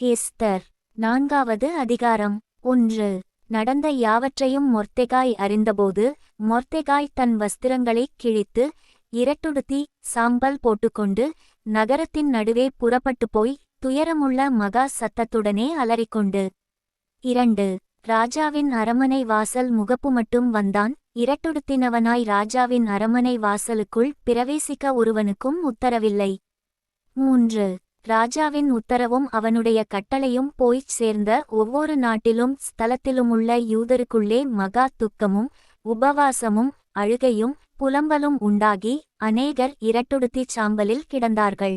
Esther. நான்காவது அதிகாரம். ஒன்று. நடந்த யாவற்றையும் மொர்தெகாய் அறிந்தபோது மொர்தெகாய் தன் வஸ்திரங்களைக் கிழித்து இரட்டுடுத்தி சாம்பல் போட்டுக்கொண்டு நகரத்தின் நடுவே புறப்பட்டு போய் துயரமுள்ள மகா சத்தத்துடனே அலறிக்கொண்டு. இரண்டு. ராஜாவின் அரமனை வாசல் முகப்பு மட்டும் வந்தான். இரட்டுடுத்தினவனாய் ராஜாவின் அரமனை வாசலுக்குள் பிரவேசிக்க ஒருவனுக்கும் உத்தரவில்லை. மூன்று. ராஜாவின் உத்தரவும் அவனுடைய கட்டளையும் போய்ச் சேர்ந்த ஒவ்வொரு நாட்டிலும் ஸ்தலத்திலுமுள்ள யூதருக்குள்ளே மகா துக்கமும் உபவாசமும் அழுகையும் புலம்பலும் உண்டாகி அநேகர் இரட்டுடுத்திச் சாம்பலில் கிடந்தார்கள்.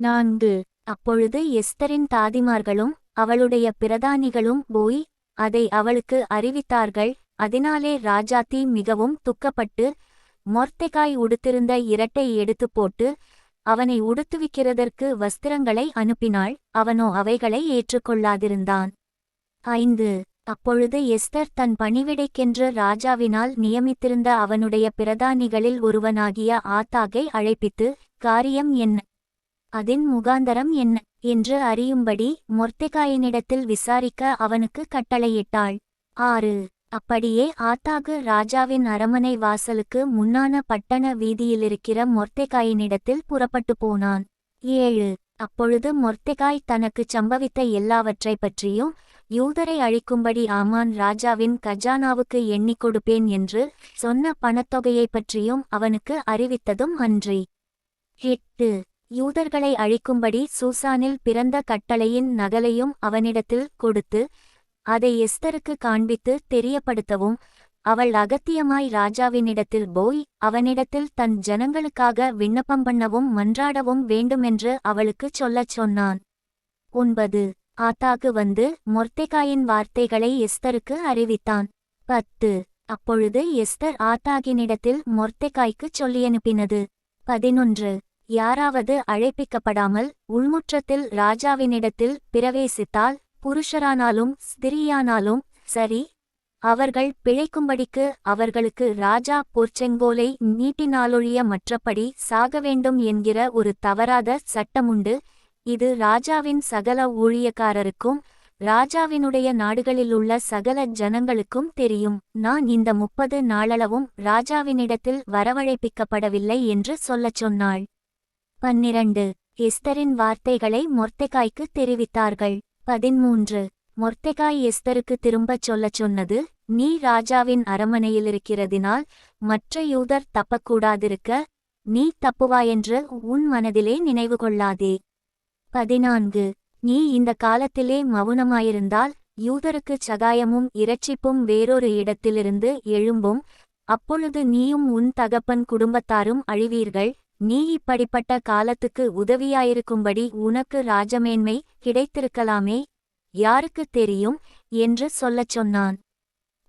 நான்கு. அப்பொழுது எஸ்தரின் தாதிமார்களும் அவளுடைய பிரதானிகளும் போய் அதை அவளுக்கு அறிவித்தார்கள். அதனாலே ராஜாத்தி மிகவும் துக்கப்பட்டு மொர்தெகாய் உடுத்திருந்த இரட்டை எடுத்துப் போட்டு அவனை உடுத்துவிக்கிறதற்கு வஸ்திரங்களை அனுப்பினாள். அவனோ அவைகளை ஏற்றுக்கொள்ளாதிருந்தான். ஐந்து. அப்பொழுது எஸ்தர் தன் பணிவிடைக்கென்று ராஜாவினால் நியமித்திருந்த அவனுடைய பிரதானிகளில் ஒருவனாகிய ஆத்தாகை அழைப்பித்து காரியம் என்ன? அதின் முகாந்தரம் என்ன என்று அறியும்படி மொர்தெகாயினிடத்தில் விசாரிக்க அவனுக்கு கட்டளையிட்டாள். ஆறு. அப்படியே ஆத்தாகு ராஜாவின் அரமனை வாசலுக்கு முன்னான பட்டண வீதியிலிருக்கிற மொர்த்தெகாயினிடத்தில் புறப்பட்டு போனான். ஏழு. அப்பொழுது மொர்த்தெகாய் தனக்குச் சம்பவித்த எல்லாவற்றைப் பற்றியும் யூதரை அழிக்கும்படி ஆமான் ராஜாவின் கஜானாவுக்கு எண்ணிக் கொடுப்பேன் என்று சொன்ன பணத்தொகையைப் பற்றியும் அவனுக்கு அறிவித்ததும் அன்றி. எட்டு. யூதர்களை அழிக்கும்படி சூசானில் பிறந்த கட்டளையின் நகலையும் அவனிடத்தில் கொடுத்து அதை எஸ்தருக்கு காண்பித்து தெரியப்படுத்தவும் அவள் அகத்தியமாய் ராஜாவினிடத்தில் போய் அவனிடத்தில் தன் ஜனங்களுக்காக விண்ணப்பம் பண்ணவும் மன்றாடவும் வேண்டுமென்று அவளுக்குச் சொல்லச் சொன்னான். ஒன்பது. ஆத்தாக்கு வந்து மொர்தெகாயின் வார்த்தைகளை எஸ்தருக்கு அறிவித்தான். பத்து. அப்பொழுது எஸ்தர் ஆத்தாகினிடத்தில் மொர்தெகாய்க்குச் சொல்லியனுப்பினது பதினொன்று. யாராவது அழைப்பிக்கப்படாமல் உள்முற்றத்தில் ராஜாவினிடத்தில் பிரவேசித்தால் புருஷரானாலும் ஸ்திரியானாலும் சரி அவர்கள் பிழைக்கும்படிக்கு அவர்களுக்கு ராஜா பொற்செங்கோலை நீட்டினாலொழிய மற்றபடி சாக வேண்டும் என்கிற ஒரு தவறாத சட்டமுண்டு. இது ராஜாவின் சகல ஊழியக்காரருக்கும் ராஜாவினுடைய நாடுகளிலுள்ள சகல ஜனங்களுக்கும் தெரியும். நான் இந்த முப்பது நாளளவும் ராஜாவினிடத்தில் வரவழைப்பிக்கப்படவில்லை என்று சொல்லச் சொன்னாள். பன்னிரண்டு. எஸ்தரின் வார்த்தைகளை மொர்த்தெகாய்க்கு தெரிவித்தார்கள். பதிமூன்று மொர்தெகாய் எஸ்தருக்கு திரும்பச் சொல்லச் சொன்னது நீ ராஜாவின் அரமனையிலிருக்கிறதினால் மற்ற யூதர் தப்பக்கூடாதிருக்க நீ தப்புவாயென்று உன் மனதிலே நினைவு கொள்ளாதே. பதினான்கு. நீ இந்த காலத்திலே மவுனமாயிருந்தால் யூதருக்குச் சகாயமும் இரட்சிப்பும் வேறொரு இடத்திலிருந்து எழும்பும் அப்பொழுது நீயும் உன் தகப்பன் குடும்பத்தாரும் அழிவீர்கள். நீ இப்படிப்பட்ட காலத்துக்கு உதவியாயிருக்கும்படி உனக்கு ராஜமேன்மை கிடைத்திருக்கலாமே? யாருக்குத் தெரியும்? என்று சொல்லச் சொன்னான்.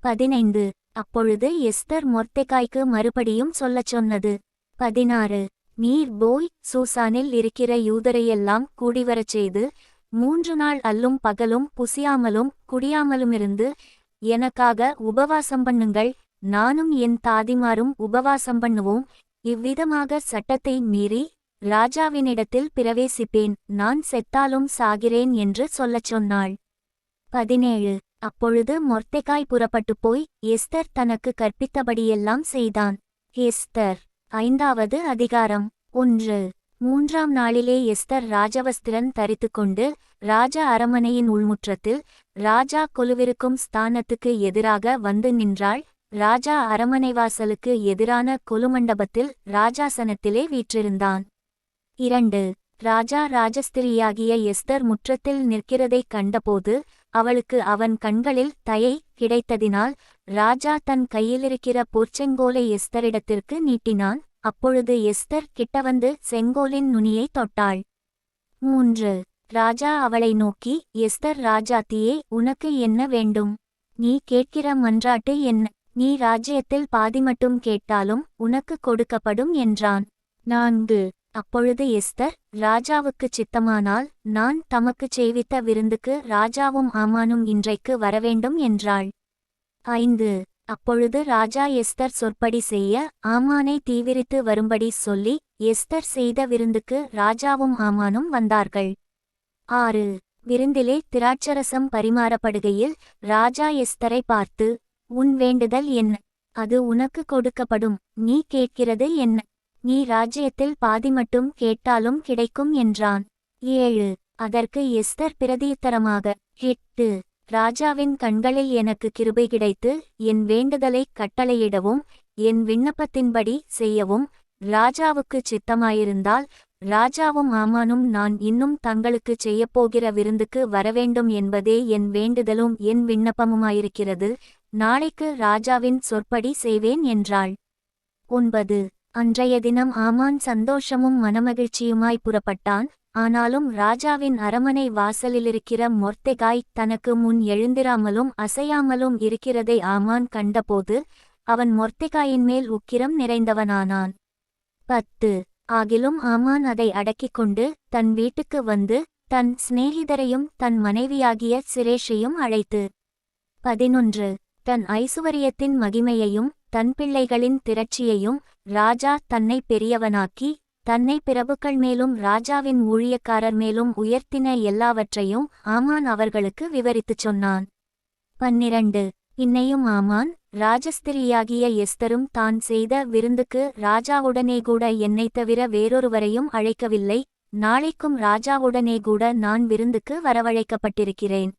பதினைந்து. அப்பொழுது எஸ்தர் மொர்த்தெக்காய்க்கு மறுபடியும் சொல்லச் சொன்னது. பதினாறு. நீர் போய் சூசானில் இருக்கிற யூதரையெல்லாம் கூடிவரச் செய்து மூன்று நாள் அல்லும் பகலும் புசியாமலும் குடியாமலுமிருந்து எனக்காக உபவாசம் பண்ணுங்கள் நானும் என் தாதிமாரும் உபவாசம் பண்ணுவோம் இவ்விதமாக சட்டத்தை மீறி ராஜாவினிடத்தில் பிரவேசிப்பேன் நான் செத்தாலும் சாகிறேன் என்று சொல்லச் சொன்னாள். பதினேழு. அப்பொழுது மொர்தெகாய் புறப்பட்டுப் போய் எஸ்தர் தனக்கு கற்பித்தபடியெல்லாம் செய்தான். எஸ்தர். ஐந்தாவது அதிகாரம். ஒன்று. மூன்றாம் நாளிலே எஸ்தர் ராஜவஸ்திரன் தரித்துக்கொண்டு ராஜ அரமனையின் உள்முற்றத்தில் ராஜா கொலுவிருக்கும் ஸ்தானத்துக்கு எதிராக வந்து நின்றாள். ராஜா அரமனைவாசலுக்கு எதிரான கொலுமண்டபத்தில் ராஜாசனத்திலே வீற்றிருந்தான். இரண்டு ராஜா ராஜஸ்திரியாகிய எஸ்தர் முற்றத்தில் நிற்கிறதைக் கண்டபோது அவளுக்கு அவன் கண்களில் தயை கிடைத்ததினால் ராஜா தன் கையிலிருக்கிற பொற்செங்கோலை எஸ்தரிடத்திற்கு நீட்டினான். அப்பொழுது எஸ்தர் கிட்டவந்து செங்கோலின் நுனியை தொட்டாள். மூன்று ராஜா அவளை நோக்கி எஸ்தர் ராஜாத்தியே உனக்கு என்ன வேண்டும்? நீ கேட்கிற மன்றாட்டு என்ன? நீ ராஜ்யத்தில் பாதி மட்டும் கேட்டாலும் உனக்கு கொடுக்கப்படும் என்றான். நான்கு. அப்பொழுது எஸ்தர் ராஜாவுக்குச் சித்தமானால் நான் தமக்குச் செய்வித்த விருந்துக்கு ராஜாவும் ஆமானும் இன்றைக்கு வரவேண்டும் என்றாள். ஐந்து. அப்பொழுது ராஜா எஸ்தர் சொற்படி செய்ய ஆமானை தீவிரித்து வரும்படி சொல்லி எஸ்தர் செய்த விருந்துக்கு ராஜாவும் ஆமானும் வந்தார்கள். ஆறு. விருந்திலே திராட்சரசம் பரிமாறப்படுகையில் ராஜா எஸ்தரை பார்த்து உன் வேண்டுதல் என்ன? அது உனக்கு கொடுக்கப்படும். நீ கேட்கிறது என்ன? நீ ராஜ்யத்தில் பாதி மட்டும் கேட்டாலும் கிடைக்கும் என்றான். ஏழு. அதற்கு எஸ்தர் பிரதியுத்தரமாக எட்டு. ராஜாவின் கண்களில் எனக்கு கிருபை கிடைத்து என் வேண்டுதலை கட்டளையிடவும் என் விண்ணப்பத்தின்படி செய்யவும் ராஜாவுக்கு சித்தமாயிருந்தால் ராஜாவும் ஆமானும் நான் இன்னும் தங்களுக்கு செய்யப்போகிற விருந்துக்கு வரவேண்டும் என்பதே என் வேண்டுதலும் என் விண்ணப்பமுமாயிருக்கிறது. நாளைக்கு ராஜாவின் சொற்படி செய்வேன் என்றாள். ஒன்பது. அன்றைய தினம் ஆமான் சந்தோஷமும் மனமகிழ்ச்சியுமாய் புறப்பட்டான். ஆனாலும் ராஜாவின் அரமனை வாசலிலிருக்கிற மொர்த்தெகாய் தனக்கு முன் எழுந்திராமலும் அசையாமலும் இருக்கிறதை ஆமான் கண்டபோது அவன் மொர்த்தெகாயின் மேல் உக்கிரம் நிறைந்தவனானான். பத்து. ஆகிலும் ஆமான் அதை அடக்கிக் கொண்டு தன் வீட்டுக்கு வந்து தன் சிநேகிதரையும் தன் மனைவியாகிய சிரேஷையும் அழைத்து. பதினொன்று. தன் ஐசுவரியத்தின் மகிமையையும் தன் பிள்ளைகளின் திரட்சியையும் ராஜா தன்னை பெரியவனாக்கி தன்னை பிரபுக்கள் மேலும் ராஜாவின் ஊழியக்காரர் மேலும் உயர்த்தின எல்லாவற்றையும் ஆமான் அவர்களுக்கு விவரித்துச் சொன்னான். பன்னிரண்டு. இன்னையும் ஆமான் ராஜஸ்திரியாகிய எஸ்தரும் தான் செய்த விருந்துக்கு ராஜாவுடனே கூட என்னைத் தவிர வேறொருவரையும் அழைக்கவில்லை. நாளைக்கும் ராஜாவுடனே கூட நான் விருந்துக்கு வரவழைக்கப்பட்டிருக்கிறேன்.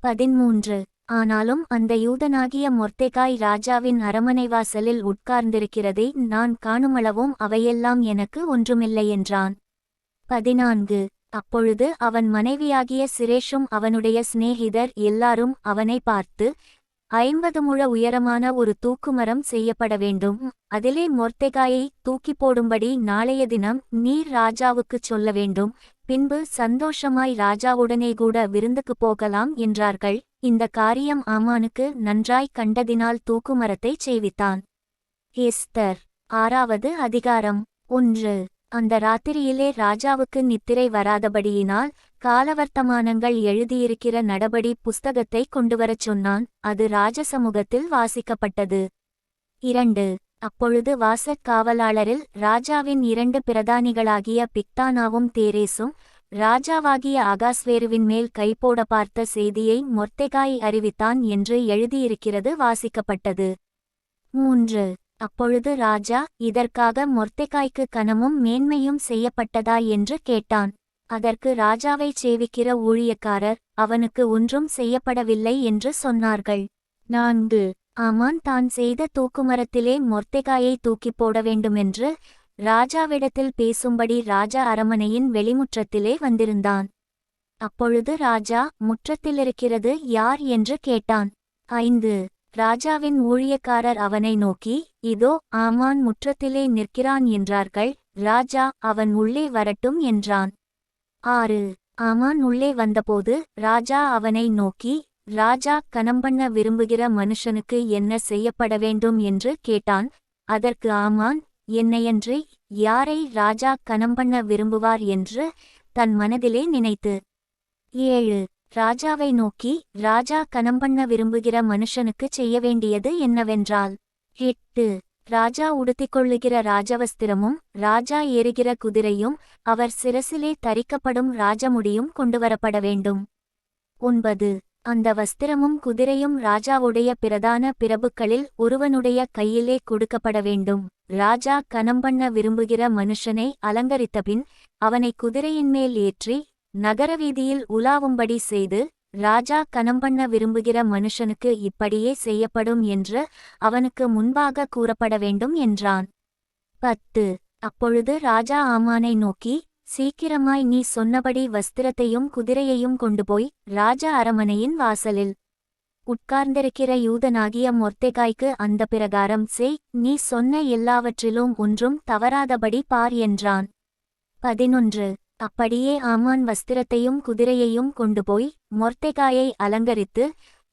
பதிமூன்று. ஆனாலும் அந்த யூதனாகிய மொர்த்தெகாய் ராஜாவின் அரமனை வாசலில் உட்கார்ந்திருக்கிறதை நான் காணுமளவும் அவையெல்லாம் எனக்கு ஒன்றுமில்லை என்றான். பதினான்கு. அப்பொழுது அவன் மனைவியாகிய சிரேஷும் அவனுடைய சிநேகிதர் எல்லாரும் அவனை பார்த்து ஐம்பது முழ உயரமான ஒரு தூக்குமரம் செய்யப்பட வேண்டும். அதிலே மொர்த்தெகாயை தூக்கி போடும்படி நாளைய தினம் நீர் ராஜாவுக்குச் சொல்ல வேண்டும். பின்பு சந்தோஷமாய் ராஜாவுடனே கூட விருந்துக்குப் போகலாம் என்றார்கள். இந்த காரியம் ஆமானுக்கு நன்றாய் கண்டதினால் தூக்குமரத்தைச் செய்வித்தான். எஸ்தர் ஆறாவது அதிகாரம் ஒன்று. அந்த ராத்திரியிலே ராஜாவுக்கு நித்திரை வராதபடியினால் காலவர்த்தமானங்கள் எழுதியிருக்கிற நடபடி புஸ்தகத்தை கொண்டுவரச் சொன்னான். அது ராஜசமூகத்தில் வாசிக்கப்பட்டது. இரண்டு. அப்பொழுது வாசற் காவலாளரில் ராஜாவின் இரண்டு பிரதானிகளாகிய பிக்தானாவும் தேரேசும் ராஜாவாகிய அகாஸ்வேருவின் மேல் கைபோட பார்த்த செய்தியை மொர்த்தெகாய் அறிவித்தான் என்று எழுதியிருக்கிறது வாசிக்கப்பட்டது. மூன்று. அப்பொழுது ராஜா இதற்காக மொர்த்தெகாய்க்கு கனமும் மேன்மையும் செய்யப்பட்டதா என்று கேட்டான். அதற்கு ராஜாவைச் சேவிக்கிற ஊழியக்காரர் அவனுக்கு ஒன்றும் செய்யப்படவில்லை என்று சொன்னார்கள். நான்கு. ஆமான் தான் செய்த தூக்குமரத்திலே மொர்த்தெகாயை தூக்கிப் போட வேண்டுமென்று ராஜாவிடத்தில் பேசும்படி ராஜா அரமனையின் வெளிமுற்றத்திலே வந்திருந்தான். அப்பொழுது ராஜா முற்றத்திலிருக்கிறது யார் என்று கேட்டான். ஐந்து. ராஜாவின் ஊழியக்காரர் அவனை நோக்கி இதோ ஆமான் முற்றத்திலே நிற்கிறான் என்றார்கள். ராஜா அவன் உள்ளே வரட்டும் என்றான். ஆறு. ஆமான் உள்ளே வந்தபோது ராஜா அவனை நோக்கி ராஜா கனம்பண்ண விரும்புகிற மனுஷனுக்கு என்ன செய்யப்பட வேண்டும்? என்று கேட்டான். அதற்கு ஆமான் என்னையன்றி யாரை ராஜா கனம்பண்ண விரும்புவார் என்று தன் மனதிலே நினைத்து. ஏழு. ராஜாவை நோக்கி ராஜா கனம்பண்ண விரும்புகிற மனுஷனுக்குச் செய்ய வேண்டியது என்னவென்றால் எட்டு. ராஜா உடுத்திக்கொள்ளுகிற ராஜவஸ்திரமும் ராஜா ஏறுகிற குதிரையும் அவர் சிரசிலே தரிக்கப்படும் ராஜமுடியும் கொண்டுவரப்பட வேண்டும். ஒன்பது. அந்த வஸ்திரமும் குதிரையும் ராஜாவுடைய பிரதான பிரபுக்களில் ஒருவனுடைய கையிலே கொடுக்கப்பட வேண்டும். ராஜா கனம்பண்ண விரும்புகிற மனுஷனை அலங்கரித்தபின் அவனை குதிரையின் மேல் ஏற்றி நகரவீதியில் உலாவும்படி செய்து ராஜா கனம்பண்ண விரும்புகிற மனுஷனுக்கு இப்படியே செய்யப்படும் என்று அவனுக்கு முன்பாக கூறப்பட வேண்டும் என்றான். பத்து. அப்பொழுது ராஜா ஆமானை நோக்கி சீக்கிரமாய் நீ சொன்னபடி வஸ்திரத்தையும் குதிரையையும் கொண்டுபோய் ராஜா அரமனையின் வாசலில். உட்கார்ந்திருக்கிற யூதனாகிய மொர்த்தெகாய்க்கு அந்த பிரகாரம் செய் நீ சொன்ன எல்லாவற்றிலும் ஒன்றும் தவறாதபடி பார் என்றான். பதினொன்று. அப்படியே ஆமான் வஸ்திரத்தையும் குதிரையையும் கொண்டுபோய் மொர்த்தெகாயை அலங்கரித்து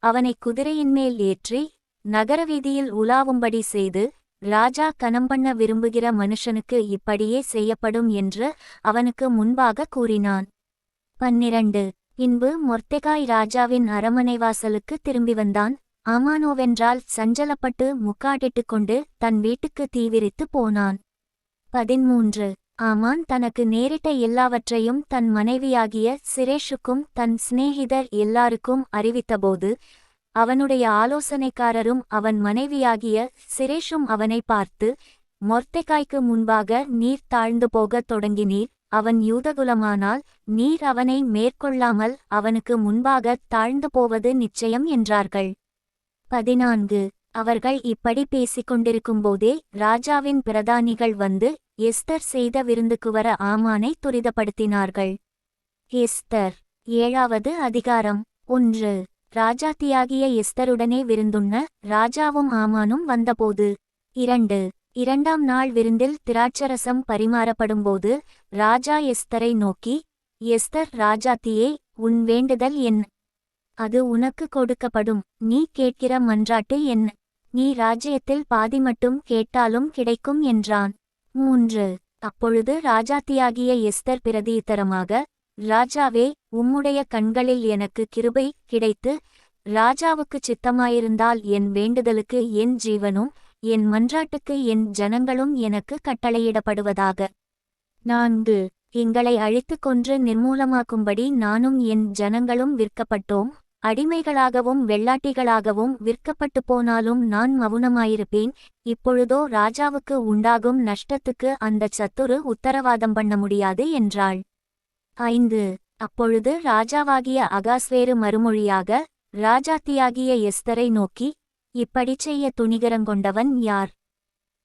அவனை குதிரையின் மேல் ஏற்றி நகரவீதியில் உலாவும்படி செய்து ராஜா கனம்பண்ண விரும்புகிற மனுஷனுக்கு இப்படியே செய்யப்படும் என்று அவனுக்கு முன்பாக கூறினான். பன்னிரண்டு. பின்பு மொர்த்தெகாய் ராஜாவின் அரமனை வாசலுக்கு திரும்பி வந்தான். ஆமானோவென்றால் சஞ்சலப்பட்டு முக்காடிட்டுக் கொண்டு தன் வீட்டுக்கு தீவிரித்து போனான். பதிமூன்று. ஆமான் தனக்கு நேரிட்ட எல்லாவற்றையும் தன் மனைவியாகிய சிரேஷுக்கும் தன் சிநேகிதர் எல்லாருக்கும் அறிவித்தபோது அவனுடைய ஆலோசனைக்காரரும் அவன் மனைவியாகிய சிரேஷும் அவனை பார்த்து மொர்த்தெக்காய்க்கு முன்பாக நீர் தாழ்ந்து போகத் தொடங்கினீர் அவன் யூதகுலமானால் நீர் அவனை மேற்கொள்ளாமல் அவனுக்கு முன்பாக தாழ்ந்து போவது நிச்சயம் என்றார்கள். பதினான்கு. அவர்கள் இப்படி பேசிக் கொண்டிருக்கும்போதே ராஜாவின் பிரதானிகள் வந்து எஸ்தர் செய்த விருந்துக்கு வர ஆமானை துரிதப்படுத்தினார்கள். எஸ்தர். ஏழாவது அதிகாரம். ஒன்று. ராஜாத்தியாகிய எஸ்தருடனே விருந்துண்ண ராஜாவும் ஆமானும் வந்தபோது இரண்டு இரண்டாம் நாள் விருந்தில் திராட்சரசம் பரிமாறப்படும்போது ராஜா எஸ்தரை நோக்கி எஸ்தர் ராஜாத்தியே உன் வேண்டுதல் என்ன அது உனக்கு கொடுக்கப்படும். நீ கேட்கிற மன்றாட்டு என்ன நீ ராஜ்யத்தில் பாதி மட்டும் கேட்டாலும் கிடைக்கும் என்றான். மூன்று அப்பொழுது ராஜாத்தியாகிய எஸ்தர் பிரதியுத்தரமாக ராஜாவே உம்முடைய கண்களில் எனக்கு கிருபை கிடைத்து ராஜாவுக்கு சித்தமாயிருந்தால் என் வேண்டுதலுக்கு என் ஜீவனும் என் மன்றாட்டுக்கு என் ஜனங்களும் எனக்கு கட்டளையிடப்படுவதாக. நான்கு எங்களை அழித்து கொன்று நிர்மூலமாக்கும்படி நானும் என் ஜனங்களும் விற்கப்பட்டோம். அடிமைகளாகவும் வெள்ளாட்டிகளாகவும் விற்கப்பட்டு போனாலும் நான் மவுனமாயிருப்பேன். இப்பொழுதோ ராஜாவுக்கு உண்டாகும் நஷ்டத்துக்கு அந்தச் சத்துரு உத்தரவாதம் பண்ண முடியாது என்றாள். ஐந்து. அப்பொழுது ராஜாவாகிய அகாஸ்வேறு மறுமொழியாக ராஜாத்தியாகிய எஸ்தரை நோக்கி இப்படிச் செய்ய துணிகரங்கொண்டவன் யார்?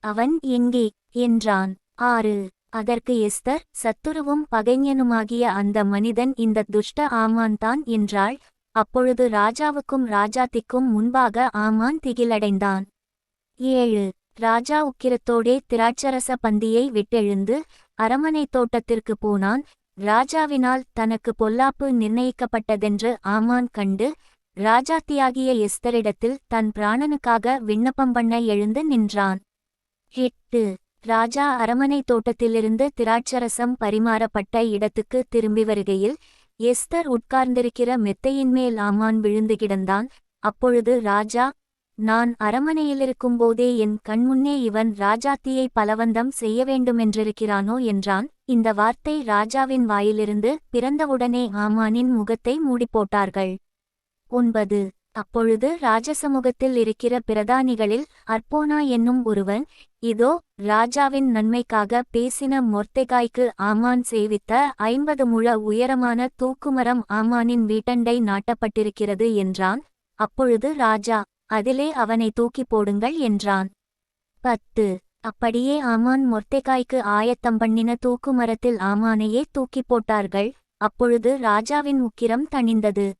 அவன் எங்கே? என்றான். ஆறு. அதற்கு எஸ்தர் சத்துருவும் பகைஞனுமாகிய அந்த மனிதன் இந்த துஷ்ட ஆமான்தான் என்றாள். அப்பொழுது ராஜாவுக்கும் ராஜாத்திக்கும் முன்பாக ஆமான் திகிலடைந்தான். ஏழு. ராஜா உக்கிரத்தோடே திராட்சரச பந்தியை விட்டெழுந்து அரமனை தோட்டத்திற்கு போனான். ராஜாவினால் தனக்கு பொல்லாப்பு நிர்ணயிக்கப்பட்டதென்று ஆமான் கண்டு ராஜாத்தியாகிய எஸ்தரிடத்தில் தன் பிராணனுக்காக விண்ணப்பம் பண்ண எழுந்து நின்றான். எட்டு. ராஜா அரமனை தோட்டத்திலிருந்து திராட்சரசம் பரிமாறப்பட்ட இடத்துக்கு திரும்பி வருகையில் எஸ்தர் உட்கார்ந்திருக்கிற மெத்தையின்மேல் ஆமான் விழுந்து கிடந்தான். அப்பொழுது ராஜா நான் அரமனையிலிருக்கும்போதே என் கண்முன்னே இவன் ராஜாத்தியை பலவந்தம் செய்ய வேண்டுமென்றிருக்கிறானோ என்றான். இந்த வார்த்தை ராஜாவின் வாயிலிருந்து பிறந்தவுடனே ஆமானின் முகத்தை மூடிப்போட்டார்கள். ஒன்பது. அப்பொழுது ராஜசமூகத்தில் இருக்கிற பிரதானிகளில் அற்போனா என்னும் ஒருவன் இதோ ராஜாவின் நன்மைக்காக பேசின மொர்த்தெகாய்க்கு ஆமான் சேவித்த ஐம்பது முழ உயரமான தூக்குமரம் ஆமானின் வீட்டண்டை நாட்டப்பட்டிருக்கிறது என்றான். அப்பொழுது ராஜா அதிலே அவனை தூக்கி போடுங்கள் என்றான். பத்து. அப்படியே ஆமான் மொர்த்தெகாய்க்கு ஆயத்தம் பண்ணின தூக்குமரத்தில் ஆமானையே தூக்கி போட்டார்கள். அப்பொழுது ராஜாவின் உக்கிரம் தணிந்தது.